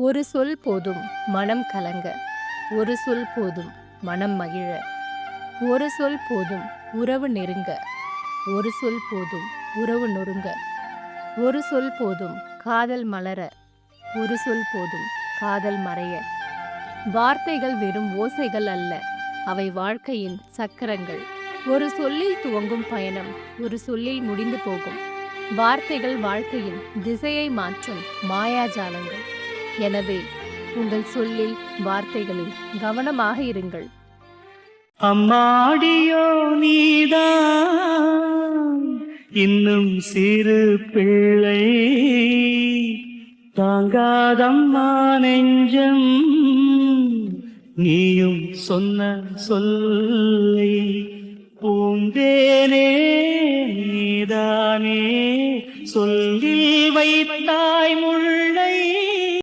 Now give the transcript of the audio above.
ஒரு சொல் போதும் மனம் கலங்க. ஒரு சொல் போதும் மனம் மகிழ. ஒரு சொல் போதும் உறவு நெருங்க. ஒரு சொல் போதும் உறவு நொறுங்க. ஒரு சொல் போதும் காதல் மலர. ஒரு சொல் போதும் காதல் மறைய. வார்த்தைகள் வெறும் ஓசைகள் அல்ல அவை வாழ்க்கையின் சக்கரங்கள். ஒரு சொல்லில் துவங்கும் பயணம் ஒரு சொல்லில் முடிந்து போகும். வார்த்தைகள் வாழ்க்கையின் திசையை மாற்றும் மாயாஜாலங்கள். எனவே உங்கள் சொல்லில் வார்த்தைகளில் கவனமாக இருங்கள். அம்மாடியோ நீதான் இன்னும் சிறு பிள்ளை. தாங்காதம்மா நெஞ்சம் நீயும் சொன்ன சொல்லை பூந்தேனே நீதானே. சொல்லில் வைத்தாய் முழு